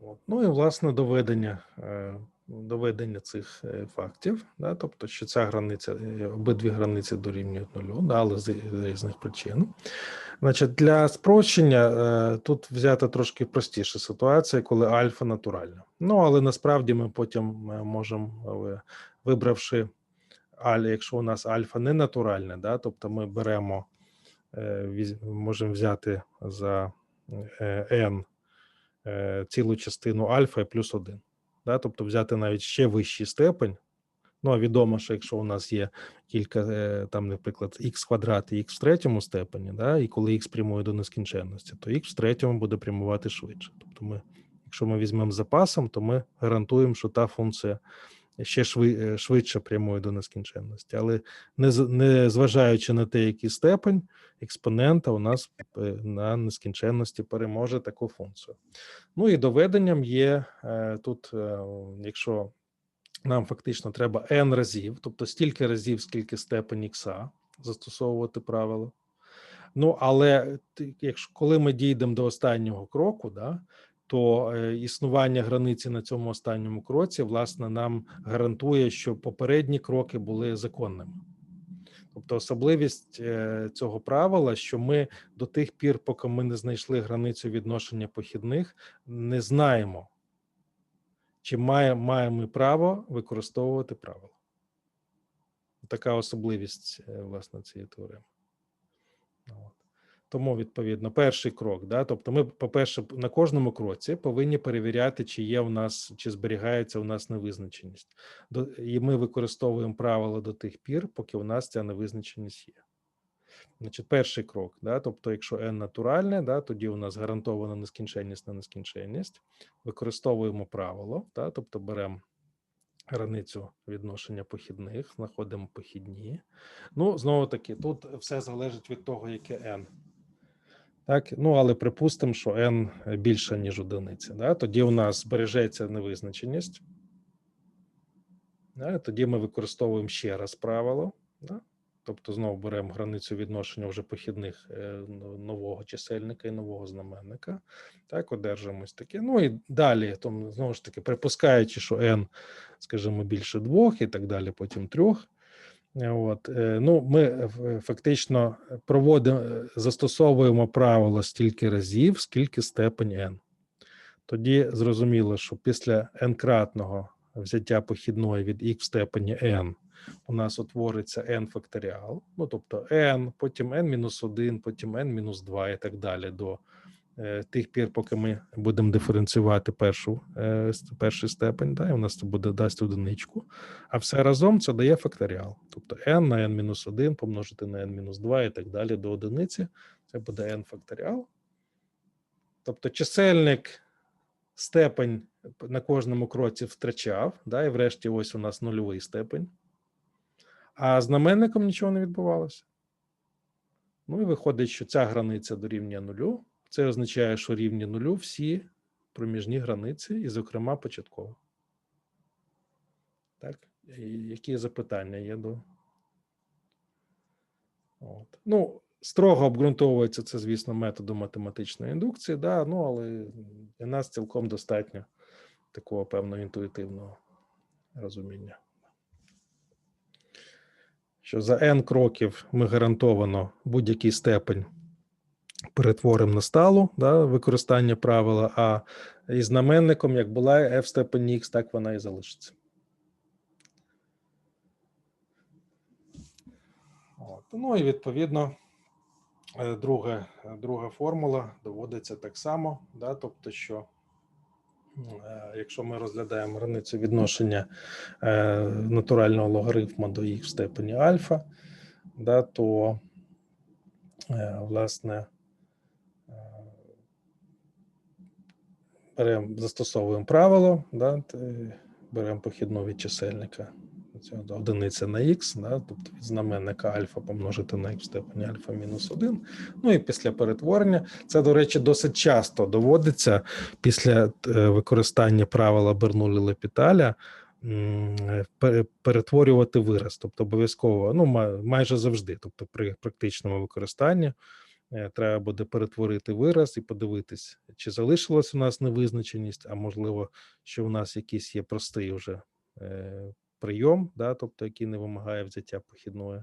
От. Ну і власне доведення, е, доведення цих е, фактів, да, тобто, що ця границя, е, обидві границі дорівнюють нулю, да, але з різних причин. Значить, для спрощення тут взята трошки простіша ситуація, коли альфа натуральна. Ну, але насправді ми потім можемо, вибравши аль, якщо у нас альфа не натуральне, да, тобто ми беремо, можемо взяти за n цілу частину альфа і плюс 1. Да? Тобто взяти навіть ще вищий степень. Ну, а відомо, що якщо у нас є кілька, е, там, наприклад, х квадрат і х в третьому степені, да? і коли х прямує до нескінченності, то х в третьому буде прямувати швидше. Тобто, ми, якщо ми візьмемо запасом, то ми гарантуємо, що та функція ще е, швидше прямує до нескінченності. Але не, зважаючи на те, який степень, експонента у нас е, на нескінченності переможе таку функцію. Ну і доведенням є е, тут, якщо нам фактично треба n разів, тобто стільки разів, скільки степень ікса застосовувати правило. Ну, але якщо коли ми дійдемо до останнього кроку, да, то е, існування границі на цьому останньому кроці, власне, нам гарантує, що попередні кроки були законними. Тобто особливість е, цього правила, що ми до тих пір, поки ми не знайшли границю відношення похідних, не знаємо, чи має, маємо ми право використовувати правило. Така особливість е, власне цієї теореми. Тому, відповідно, перший крок, да, тобто, ми, по-перше, на кожному кроці повинні перевіряти, чи є у нас, чи зберігається у нас невизначеність. До, і ми використовуємо правила до тих пір, поки у нас ця невизначеність є. Значить, перший крок, да, тобто, якщо n натуральне, да, тоді у нас гарантована нескінченність на нескінченність. Використовуємо правило, да, тобто беремо границю відношення похідних, знаходимо похідні. Ну, знову таки, тут все залежить від того, яке n. Так, ну але припустимо, що n більше, ніж одиниця. Да? Тоді у нас збережеться невизначеність. Да? Тоді ми використовуємо ще раз правило. Да? Тобто знову беремо границю відношення вже похідних е, нового чисельника і нового знаменника. Так, одержимо ось таке. Ну і далі, тому, знову ж таки, припускаючи, що n, скажімо, більше двох і так далі, потім трьох. От, е, ну, ми е, фактично проводимо, е, застосовуємо правило стільки разів, скільки степень n. Тоді зрозуміло, що після n-кратного взяття похідної від x в степені n у нас утвориться n факторіал, ну тобто n, потім n-1, потім n-2 і так далі до тих пір, поки ми будемо диференціювати першу, е, перший степень, да, і у нас це буде дасть одиничку, а все разом це дає факторіал. Тобто n на n-1 помножити на n-2 і так далі до одиниці, це буде n факторіал. Тобто чисельник степень на кожному кроці втрачав, да, і врешті ось у нас нульовий степень. А знаменником нічого не відбувалося. Ну і виходить, що ця границя дорівнює нулю. Це означає, що рівні нулю всі проміжні границі, і, зокрема, початкова. Так, які запитання є до. От. Ну, строго обґрунтовується це, звісно, методом математичної індукції, да, ну, але для нас цілком достатньо такого певного інтуїтивного розуміння. Що за n кроків ми гарантовано будь-який степень перетворимо на сталу да, використання правила, а із знаменником, як була f степені x, так вона і залишиться. От. Ну і відповідно, е, друга, друга формула доводиться так само, да, тобто, що е, якщо ми розглядаємо границю відношення е, натурального логарифму до їх в степені альфа, да, то власне беремо, застосовуємо правило, да, беремо похідну від чисельника одиниця на х, да, тобто від знаменника альфа помножити на х в степені альфа мінус 1. Ну і після перетворення. Це, до речі, досить часто доводиться після е, використання правила Бернулі Лепіталя перетворювати вираз, тобто обов'язково, ну майже завжди, тобто при практичному використанні треба буде перетворити вираз і подивитись, чи залишилась у нас невизначеність, а можливо, що у нас якийсь є простий вже е, прийом, да, тобто який не вимагає взяття похідної,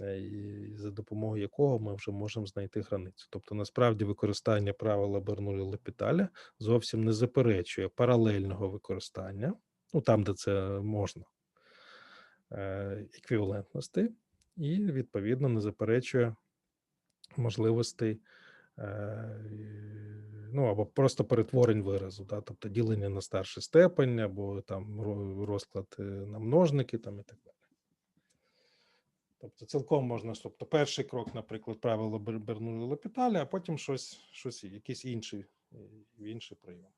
е, за допомогою якого ми вже можемо знайти границю. Тобто, насправді, використання правила Бернулі Лепіталя зовсім не заперечує паралельного використання, ну там, де це можна, е, еквівалентності, і відповідно не заперечує можливостей. е, Ну, або просто перетворень виразу, да, тобто ділення на старший степень, або там розклад е, на множники, там і так далі. Тобто, цілком можна, тобто, перший крок, наприклад, правило Бер- Бернулі Лепіталя, а потім щось, щось якийсь інший, е, інший прийом.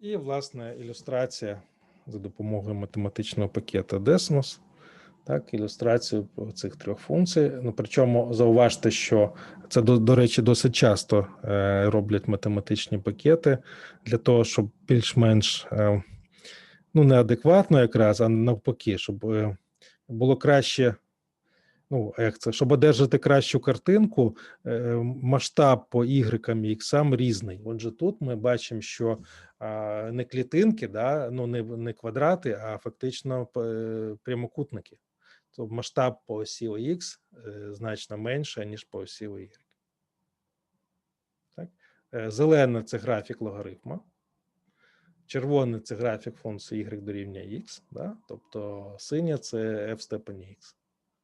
І, власне, ілюстрація за допомогою математичного пакета Desmos. Так, ілюстрацію цих трьох функцій. Ну, причому зауважте, що це, до, до речі, досить часто е, роблять математичні пакети для того, щоб більш-менш е, ну, неадекватно якраз, а навпаки, щоб е, було краще. Ну, як це, щоб одержати кращу картинку, е, масштаб по y і x різний. Отже, тут ми бачимо, що не клітинки, да, ну не, не квадрати, а фактично п- прямокутники. То масштаб по осі ОХ е, значно менше, ніж по осі Y. Так? Е, Зелене це графік логарифма. Червоний це графік функції y дорівнює x, да? тобто синя це f в степені x.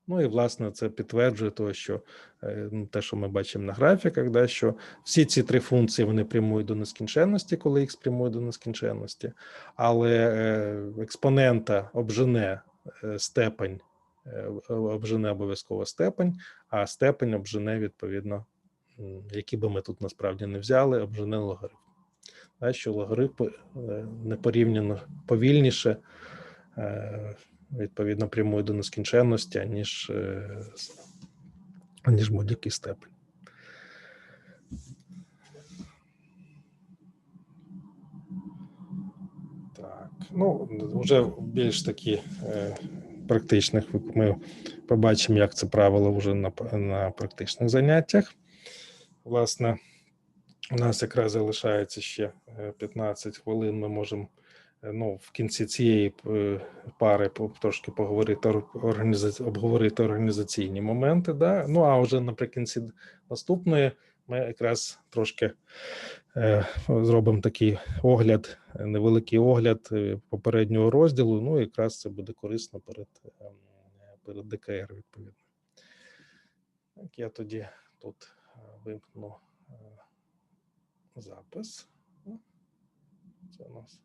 Ну і власне це підтверджує того, що е, ну, те, що ми бачимо на графіках, да, що всі ці три функції вони прямують до нескінченності, коли x прямує до нескінченності, але е, експонента обжене е, степень, обжене обов'язково степень, а степень обжене відповідно, які би ми тут насправді не взяли, обжене логарифм. Що логарифм е, непорівняно повільніше, е, відповідно, прямує до нескінченності, аніж, е, с- аніж будь-який степень. Так, ну, вже більш такі е, практичних ми побачимо, як це правило вже на, на практичних заняттях. Власне, у нас якраз залишається ще е, 15 хвилин. Ми можемо е, ну, в кінці цієї е, пари трошки поговорити організа... обговорити організаційні моменти. Да? Ну а вже наприкінці наступної ми якраз трошки е, зробимо такий огляд, е, невеликий огляд е, попереднього розділу. Ну, якраз це буде корисно перед, ем, перед ДКР, відповідно. Так, я тоді тут е, вимкну е, запис. Це у нас